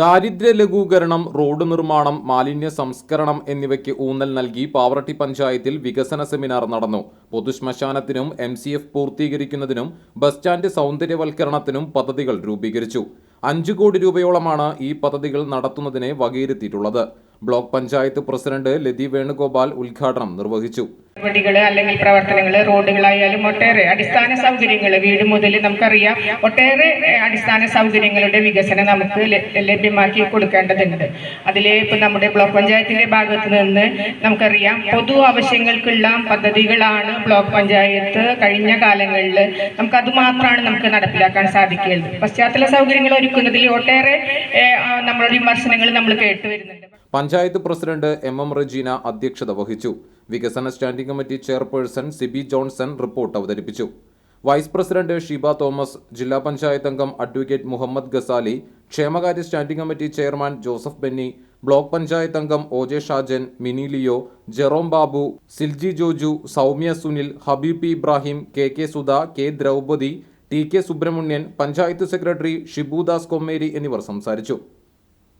ദാരിദ്ര്യ ലഘൂകരണം റോഡ് നിർമ്മാണം മാലിന്യ സംസ്കരണം എന്നിവയ്ക്ക് ഊന്നൽ നൽകി പാവറട്ടി പഞ്ചായത്തിൽ വികസന സെമിനാർ നടന്നു. പൊതുശ്മശാനത്തിനും എം സി എഫ് പൂർത്തീകരിക്കുന്നതിനും ബസ് സ്റ്റാൻഡ് സൗന്ദര്യവൽക്കരണത്തിനും പദ്ധതികൾ രൂപീകരിച്ചു. അഞ്ചു കോടി രൂപയോളമാണ് ഈ പദ്ധതികൾ നടത്തുന്നതിനെ വകയിരുത്തിയിട്ടുള്ളത്. ബ്ലോക്ക് പഞ്ചായത്ത് പ്രസിഡന്റ് ലതി വേണുഗോപാൽ ഉദ്ഘാടനം നിർവഹിച്ചു. നടപടികൾ അല്ലെങ്കിൽ പ്രവർത്തനങ്ങൾ റോഡുകളായാലും ഒട്ടേറെ അടിസ്ഥാന സൗകര്യങ്ങൾ വീട് മുതൽ നമുക്കറിയാം ഒട്ടേറെ അടിസ്ഥാന സൗകര്യങ്ങളുടെ വികസനം നമുക്ക് ലഭ്യമാക്കി കൊടുക്കേണ്ടതുണ്ട്. അതിലെ ഇപ്പം നമ്മുടെ ബ്ലോക്ക് പഞ്ചായത്തിന്റെ ഭാഗത്ത് നിന്ന് നമുക്കറിയാം പൊതു ആവശ്യങ്ങൾക്കുള്ള പദ്ധതികളാണ് ബ്ലോക്ക് പഞ്ചായത്ത് കഴിഞ്ഞ കാലങ്ങളിൽ നമുക്ക് അത് മാത്രമാണ് നമുക്ക് നടപ്പിലാക്കാൻ സാധിക്കുന്നത് പശ്ചാത്തല സൗകര്യങ്ങൾ ഒരുക്കുന്നതിൽ ഒട്ടേറെ നമ്മുടെ വിമർശനങ്ങൾ നമ്മൾ കേട്ടുവരുന്നുണ്ട് panchayat president M M Rajeena അധ്യക്ഷത വഹിച്ചു. വികസന standing committee chairperson Sibi Johnson report അവതരിപ്പിച്ചു. വൈസ് പ്രസിഡന്റ് ഷീബ തോമസ് ജില്ലാ പഞ്ചായത്ത് അംഗം അഡ്വക്കേറ്റ് മുഹമ്മദ് ഗസാലി ക്ഷേമകാര്യ standing committee chairman Joseph Benny block panchayat അംഗം O J Shajan Mini Leo Jerome Babu Silji Joju Soumya Sunil Habeeb P Ibrahim K K Sudha K Draupadi T K Subramanian panchayat secretary Shibudas Kommeri എന്നിവർ സംസാരിച്ചു.